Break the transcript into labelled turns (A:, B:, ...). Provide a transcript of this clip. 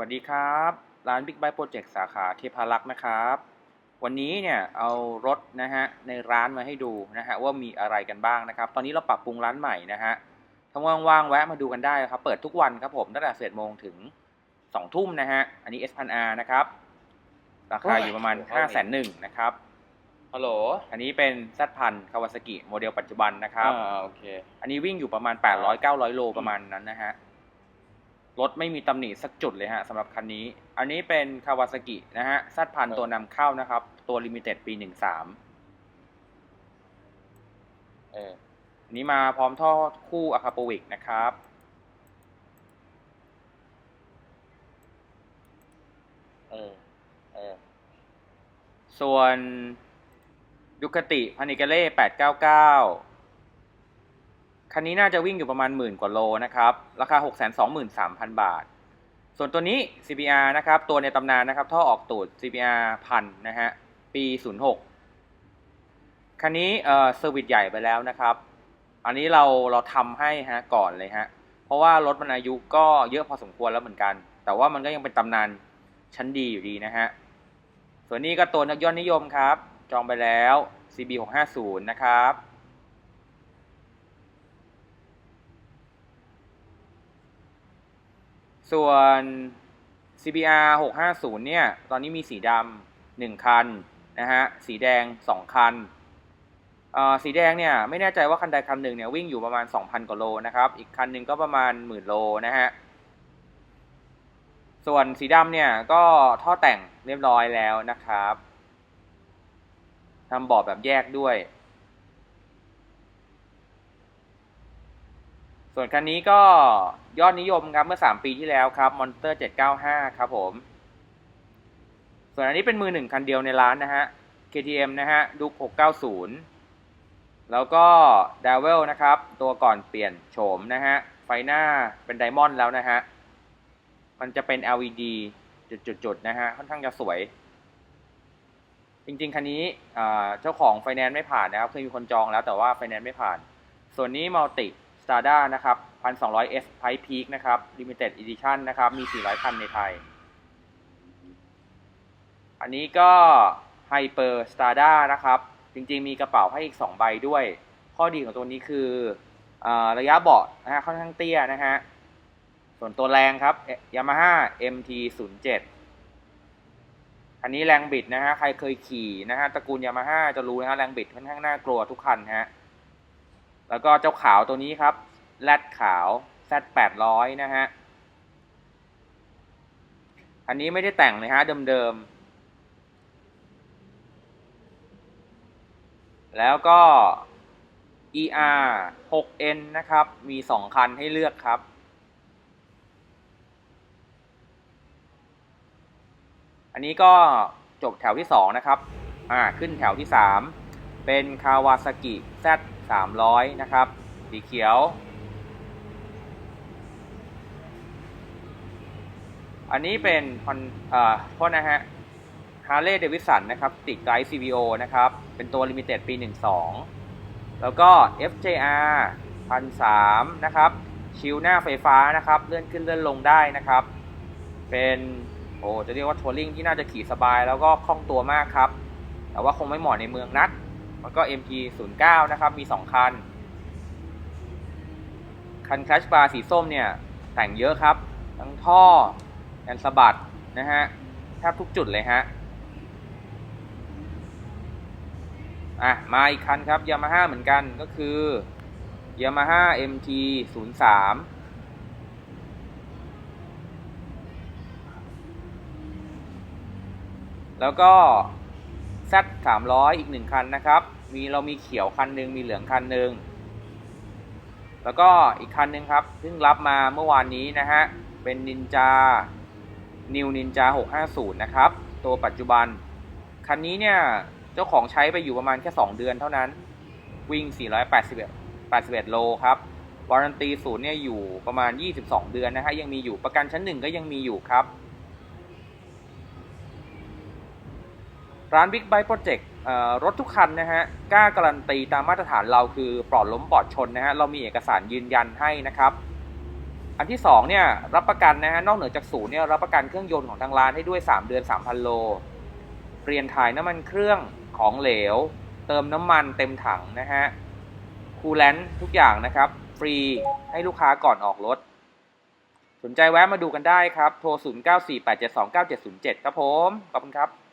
A: วัสดีครับ ร้าน Big Bike Project สาขาเทพารักษ์นะครับ วันนี้เนี่ยเอารถนะฮะในร้านมาให้ดูนะฮะว่ามีอะไรกันบ้างนะครับ ตอนนี้เราปรับปรุงร้านใหม่นะฮะถ้าว่างๆแวะมาดูกันได้ครับ เปิดทุกวันครับผมตั้งแต่11โมงถึง2ทุ่มนะฮะ อันนี้ S 1 R นะครับ ราคาอยู่ประมาณ5 0 0 0 0 0นะครับ
B: ฮัลโหล
A: อันนี้เป็น Z พันคาวาซากิโมเดลปัจจุบันนะครับ
B: อ่าโอเค
A: อันนี้วิ่งอยู่ประมาณ 800 900 โลประมาณนั้นนะฮะ รถไม่มีตำหนิสักจุดเลยฮะสำหรับคันนี้ อันนี้เป็นคาวาซากินะฮะซัดพันตัวนำเข้านะครับ ตัวลิมิเต็ดปี13
B: เออ
A: นี้มาพร้อมท่อคู่อะคาโปวิกนะครับ
B: เออ เออ
A: ส่วนดูคติพานิเกเล่899 คันนี้น่าจะวิ่งอยู่ประมาณหมื่นกว่าโลนะครับ ราคา 623,000 บาท ส่วนตัวนี้ CBR นะครับ ตัวในตำนานนะครับ ท่อออกตูด CBR พันนะฮะ ปี 06 คันนี้เอ่อเซอร์วิสใหญ่ไปแล้วนะครับ อันนี้เราเราทำให้ฮะก่อนเลยฮะ เพราะว่ารถมันอายุก็เยอะพอสมควรแล้วเหมือนกัน แต่ว่ามันก็ยังเป็นตำนานชั้นดีอยู่ดีนะฮะ ส่วนนี้ก็ตัวนักยอดนิยมครับ จองไปแล้ว CB 650 นะครับ ส่วน CBR 650 เนี่ย ตอนนี้มีสีดำหนึ่งคันนะฮะ สีแดงสองคันอ่อสีแดงเนี่ยไม่แน่ใจว่าคันใดคันหนึ่งเนี่ยวิ่งอยู่ประมาณ 2,000กว่าโลนะครับ อีกคันหนึ่งก็ประมาณหมื่นโลนะฮะ ส่วนสีดำเนี่ยก็ท่อแต่งเรียบร้อยแล้วนะครับทำบอร์ดแบบแยกด้วย ส่วนคันนี้ก็ยอดนิยมครับเมื่อ 3 ปีที่แล้วครับ Monster 795 ครับผม ส่วนอันนี้เป็นมือหนึ่งคันเดียวในร้านนะฮะ KTM นะฮะดุก690 แล้วก็ d a v e l นะครับ ตัวก่อนเปลี่ยนโฉมนะฮะ ไฟหน้าเป็นไดมอนด์แล้วนะฮะ มันจะเป็น LED จุดๆ ๆ นะฮะ ค่อนข้างจะสวย จริงๆ คันนี้เจ้าของไฟแนนซ์ไม่ผ่านนะครับเคยมีคนจองแล้วแต่ว่าไฟแนนซ์ไม่ผ่าน ส่วนนี้ Multi Strada นะครับ 1,200S Pipe Peak นะครับ Limited Edition นะครับ มี 400 คันในไทย อันนี้ก็ Hyper Strada นะครับ จริงๆ มีกระเป๋าให้อีก 2 ใบด้วย ข้อดีของตัวนี้คืออระยะเบาะนะฮะค่อนข้างเตี้ยนะฮะ ส่วนตัวแรงครับ Yamaha MT 0 7 อันนี้แรงบิดนะฮะ ใครเคยขี่นะฮะตระกูล Yamaha จะรู้นะฮะแรงบิดค่อนข้างน่ากลัวทุกคันฮะ แล้วก็เจ้าขาวตัวนี้ครับแรดขาว Z 800นะฮะ อันนี้ไม่ได้แต่งเลยฮะเดิมๆ แล้วก็ ER 6N นะครับ มี 2 คันให้เลือกครับ อันนี้ก็จบแถวที่ 2 นะครับ อ่า ขึ้นแถวที่ 3 เป็นคาวาซากิ Z 300 นะครับ สีเขียว อันนี้เป็นคอนเอ่อโทษนะฮะฮาร์เลย์เดวิสันนะครับ ติดไกด์ CVO นะครับ เป็นตัว Limited ปี 12 แล้วก็ FJR 1003นะครับชิลหน้าไฟฟ้านะครับ เลื่อนขึ้นเลื่อนลงได้นะครับ เป็นโอ้จะเรียกว่าทัวริงที่น่าจะขี่สบายแล้วก็คล่องตัวมากครับ แต่ว่าคงไม่เหมาะในเมืองนัก แล้วก็ MT 0 9 นะครับ มี 2 คัน คันคลัชบาร์สีส้มเนี่ย แต่งเยอะครับ ทั้งท่อกันสะบัดนะฮะแทบทุกจุดเลยฮะ อะ มาอีกคันครับ Yamaha เหมือนกันก็คือ Yamaha MT 0 3แล้วก็ Z 300 อีกหนึ่งคันนะครับ มีเรามีเขียวคันหนึ่งมีเหลืองคันหนึ่งแล้วก็อีกคันหนึ่งครับเพิ่งรับมาเมื่อวานนี้นะฮะ เป็นนินจา New Ninja 650 นะครับ ตัวปัจจุบัน คันนี้เนี่ยเจ้าของใช้ไปอยู่ประมาณแค่ 2 เดือนเท่านั้น วิ่ง 481 81 โลครับ วารันตีศูนย์เนี่ยอยู่ประมาณ 22 เดือนนะฮะ ยังมีอยู่ประกันชั้นหนึ่งก็ยังมีอยู่ครับ ร้าน Big Bike Project เอ่อรถทุกคันนะฮะกล้าการันตีตามมาตรฐานเราคือปลอดล้มปลอดชนนะฮะเรามีเอกสารยืนยันให้นะครับ อันที่สองเนี่ยรับประกันนะฮะนอกเหนือจากศูนย์เนี่ยรับประกันเครื่องยนต์ของทางร้านให้ด้วย 3 เดือน 3,000 โลเปลี่ยนถ่ายน้ำมันเครื่องของเหลว เติมน้ำมันเต็มถังนะฮะคูลแลนต์ทุกอย่างนะครับ ฟรีให้ลูกค้าก่อนออกรถ สนใจแวะมาดูกันได้ครับ โทร 0948729707 ครับผม ขอบคุณครับ